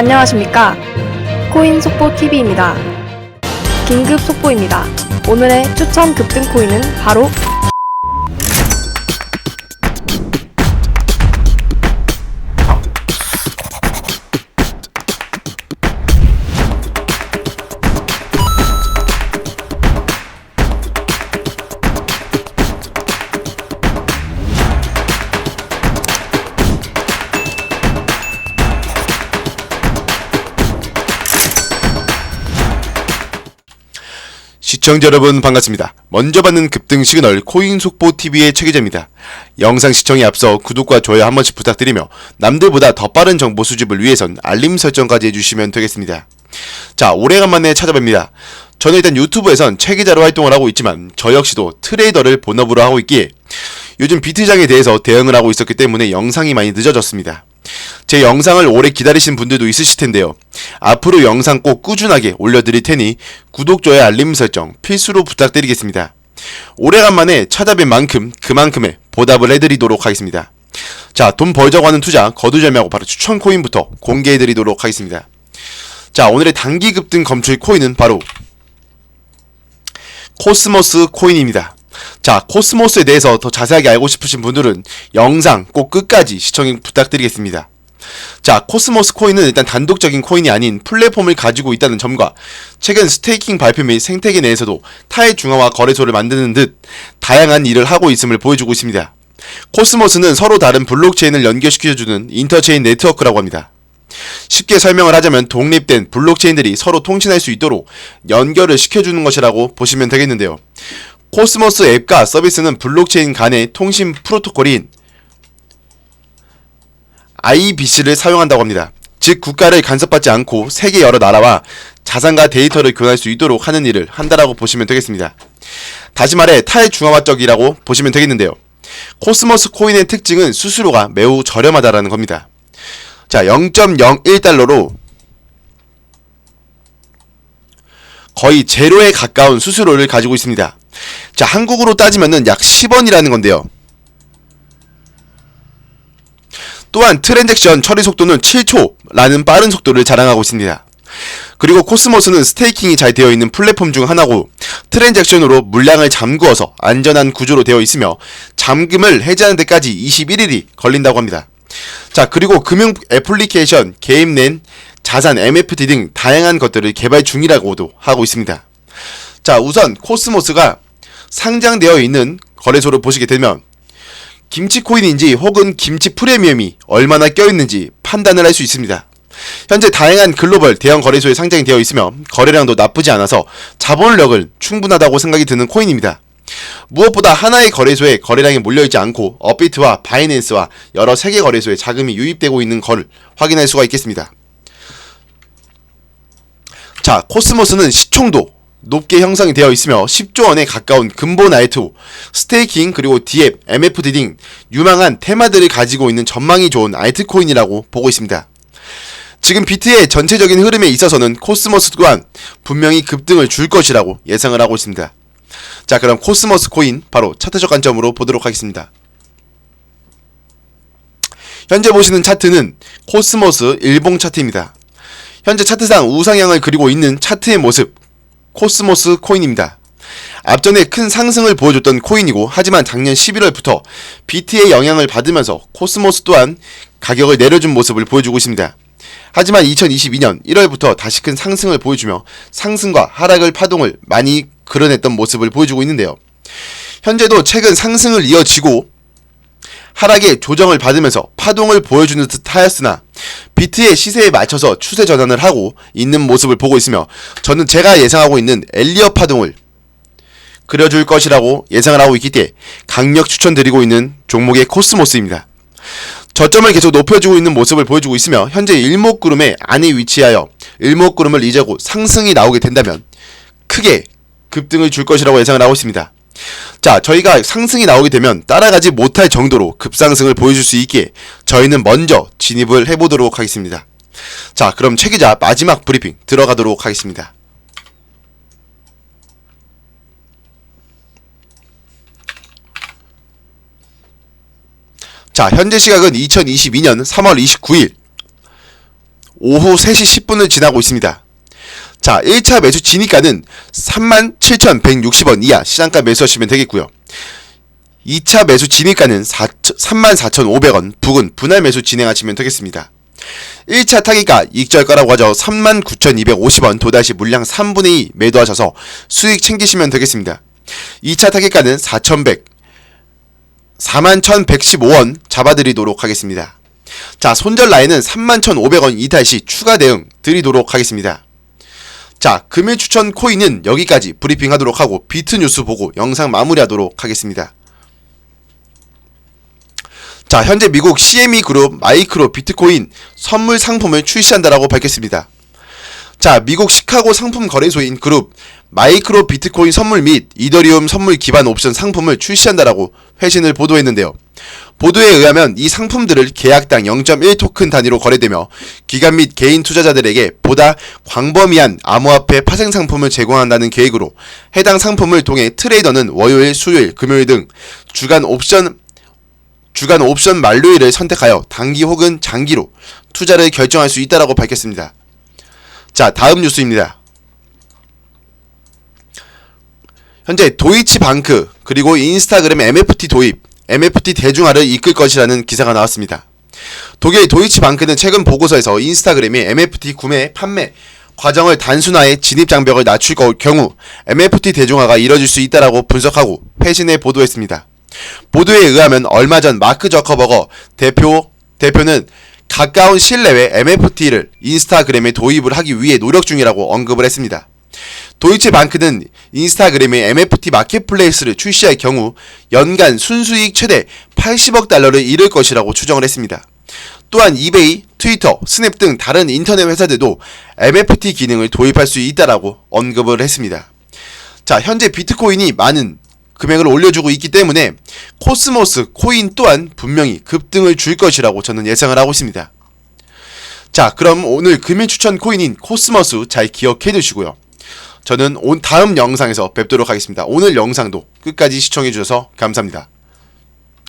안녕하십니까. 코인 속보 TV입니다. 긴급 속보입니다. 오늘의 추천 급등 코인은 바로 시청자 여러분 반갑습니다. 먼저 받는 급등 시그널 코인 속보 TV의 최 기자입니다. 영상 시청에 앞서 구독과 좋아요 한 번씩 부탁드리며 남들보다 더 빠른 정보 수집을 위해선 알림 설정까지 해주시면 되겠습니다. 자 오래간만에 찾아뵙니다. 저는 일단 유튜브에선 최 기자로 활동을 하고 있지만 저 역시도 트레이더를 본업으로 하고 있기에 요즘 비트장에 대해서 대응을 하고 있었기 때문에 영상이 많이 늦어졌습니다. 제 영상을 오래 기다리신 분들도 있으실 텐데요. 앞으로 영상 꼭 꾸준하게 올려드릴 테니 구독, 좋아요, 알림 설정 필수로 부탁드리겠습니다. 오래간만에 찾아뵌 만큼 그만큼의 보답을 해드리도록 하겠습니다. 자, 돈 벌자고 하는 투자 거두절미하고 바로 추천 코인부터 공개해드리도록 하겠습니다. 자, 오늘의 단기 급등 검출 코인은 바로 코스모스 코인입니다. 자, 코스모스에 대해서 더 자세하게 알고 싶으신 분들은 영상 꼭 끝까지 시청 부탁드리겠습니다. 자, 코스모스 코인은 일단 단독적인 코인이 아닌 플랫폼을 가지고 있다는 점과 최근 스테이킹 발표 및 생태계 내에서도 타의 중화와 거래소를 만드는 듯 다양한 일을 하고 있음을 보여주고 있습니다. 코스모스는 서로 다른 블록체인을 연결시켜주는 인터체인 네트워크라고 합니다. 쉽게 설명을 하자면 독립된 블록체인들이 서로 통신할 수 있도록 연결을 시켜주는 것이라고 보시면 되겠는데요. 코스모스 앱과 서비스는 블록체인 간의 통신 프로토콜인 IBC를 사용한다고 합니다. 즉 국가를 간섭받지 않고 세계 여러 나라와 자산과 데이터를 교환할 수 있도록 하는 일을 한다라고 보시면 되겠습니다. 다시 말해 탈중앙화적이라고 보시면 되겠는데요. 코스모스 코인의 특징은 수수료가 매우 저렴하다라는 겁니다. 자, 0.01달러로 거의 제로에 가까운 수수료를 가지고 있습니다. 자, 한국으로 따지면은 약 10원이라는 건데요. 또한 트랜잭션 처리 속도는 7초라는 빠른 속도를 자랑하고 있습니다. 그리고 코스모스는 스테이킹이 잘 되어 있는 플랫폼 중 하나고 트랜잭션으로 물량을 잠그어서 안전한 구조로 되어 있으며 잠금을 해제하는 데까지 21일이 걸린다고 합니다. 자, 그리고 금융 애플리케이션, 게임 낸 자산, MFT 등 다양한 것들을 개발 중이라고도 하고 있습니다. 자, 우선 코스모스가 상장되어 있는 거래소를 보시게 되면 김치 코인인지 혹은 김치 프리미엄이 얼마나 껴있는지 판단을 할 수 있습니다. 현재 다양한 글로벌 대형 거래소에 상장이 되어 있으며 거래량도 나쁘지 않아서 자본력을 충분하다고 생각이 드는 코인입니다. 무엇보다 하나의 거래소에 거래량이 몰려있지 않고 업비트와 바이낸스와 여러 세계 거래소에 자금이 유입되고 있는 것을 확인할 수가 있겠습니다. 자, 코스모스는 시총도 높게 형성이 되어 있으며 10조 원에 가까운 근본 알투, 스테이킹 그리고 디앱, MFD 등 유망한 테마들을 가지고 있는 전망이 좋은 알트코인이라고 보고 있습니다. 지금 비트의 전체적인 흐름에 있어서는 코스모스 또한 분명히 급등을 줄 것이라고 예상을 하고 있습니다. 자, 그럼 코스모스 코인 바로 차트적 관점으로 보도록 하겠습니다. 현재 보시는 차트는 코스모스 일봉 차트입니다. 현재 차트상 우상향을 그리고 있는 차트의 모습, 코스모스 코인입니다. 앞전에 큰 상승을 보여줬던 코인이고 하지만 작년 11월부터 BT의 영향을 받으면서 코스모스 또한 가격을 내려준 모습을 보여주고 있습니다. 하지만 2022년 1월부터 다시 큰 상승을 보여주며 상승과 하락을 파동을 많이 그려냈던 모습을 보여주고 있는데요. 현재도 최근 상승을 이어지고 하락의 조정을 받으면서 파동을 보여주는 듯 하였으나 비트의 시세에 맞춰서 추세 전환을 하고 있는 모습을 보고 있으며 저는 제가 예상하고 있는 엘리어 파동을 그려줄 것이라고 예상을 하고 있기 때문에 강력 추천드리고 있는 종목의 코스모스입니다. 저점을 계속 높여주고 있는 모습을 보여주고 있으며 현재 일목구름의 안에 위치하여 일목구름을 이제고 상승이 나오게 된다면 크게 급등을 줄 것이라고 예상을 하고 있습니다. 자, 저희가 상승이 나오게 되면 따라가지 못할 정도로 급상승을 보여줄 수 있기에 저희는 먼저 진입을 해보도록 하겠습니다. 자, 그럼 최 기자 마지막 브리핑 들어가도록 하겠습니다. 자, 현재 시각은 2022년 3월 29일 오후 3시 10분을 지나고 있습니다. 자, 1차 매수 진입가는 37,160원 이하 시장가 매수하시면 되겠고요. 2차 매수 진입가는 34,500원 부근 분할 매수 진행하시면 되겠습니다. 1차 타기가 익절가라고 하죠. 39,250원 또다시 물량 3분의 2 매도하셔서 수익 챙기시면 되겠습니다. 2차 타깃가는 4,100 41,115원 잡아드리도록 하겠습니다. 자, 손절 라인은 31,500원 이탈 시 추가 대응 드리도록 하겠습니다. 자, 금일 추천 코인은 여기까지 브리핑 하도록 하고 비트 뉴스 보고 영상 마무리하도록 하겠습니다. 자, 현재 미국 CME 그룹 마이크로 비트코인 선물 상품을 출시한다라고 밝혔습니다. 자, 미국 시카고 상품 거래소인 그룹 마이크로 비트코인 선물 및 이더리움 선물 기반 옵션 상품을 출시한다라고 회신을 보도했는데요. 보도에 의하면 이 상품들을 계약당 0.1 토큰 단위로 거래되며 기관 및 개인 투자자들에게 보다 광범위한 암호화폐 파생 상품을 제공한다는 계획으로 해당 상품을 통해 트레이더는 월요일, 수요일, 금요일 등 주간 옵션 주간 옵션 만료일을 선택하여 단기 혹은 장기로 투자를 결정할 수 있다라고 밝혔습니다. 자, 다음 뉴스입니다. 현재 도이치방크 그리고 인스타그램 MFT 도입, MFT 대중화를 이끌 것이라는 기사가 나왔습니다. 독일 도이치방크는 최근 보고서에서 인스타그램이 MFT 구매, 판매 과정을 단순화해 진입 장벽을 낮출 거- 경우 MFT 대중화가 이뤄질 수 있다라고 분석하고 회신에 보도했습니다. 보도에 의하면 얼마 전 마크 저커버거 대표 대표는 가까운 내에 MFT를 인스타그램에 도입을 하기 위해 노력 중이라고 언급을 했습니다. 도이체 방크는 인스타그램의 MFT 마켓플레이스를 출시할 경우 연간 순수익 최대 80억 달러를 이룰 것이라고 추정을 했습니다. 또한 이베이, 트위터, 스냅 등 다른 인터넷 회사들도 MFT 기능을 도입할 수 있다라고 언급을 했습니다. 자, 현재 비트코인이 많은 금액을 올려주고 있기 때문에 코스모스 코인 또한 분명히 급등을 줄 것이라고 저는 예상을 하고 있습니다. 자, 그럼 오늘 금일 추천 코인인 코스모스 잘 기억해 두시고요. 저는 온 다음 영상에서 뵙도록 하겠습니다. 오늘 영상도 끝까지 시청해 주셔서 감사합니다.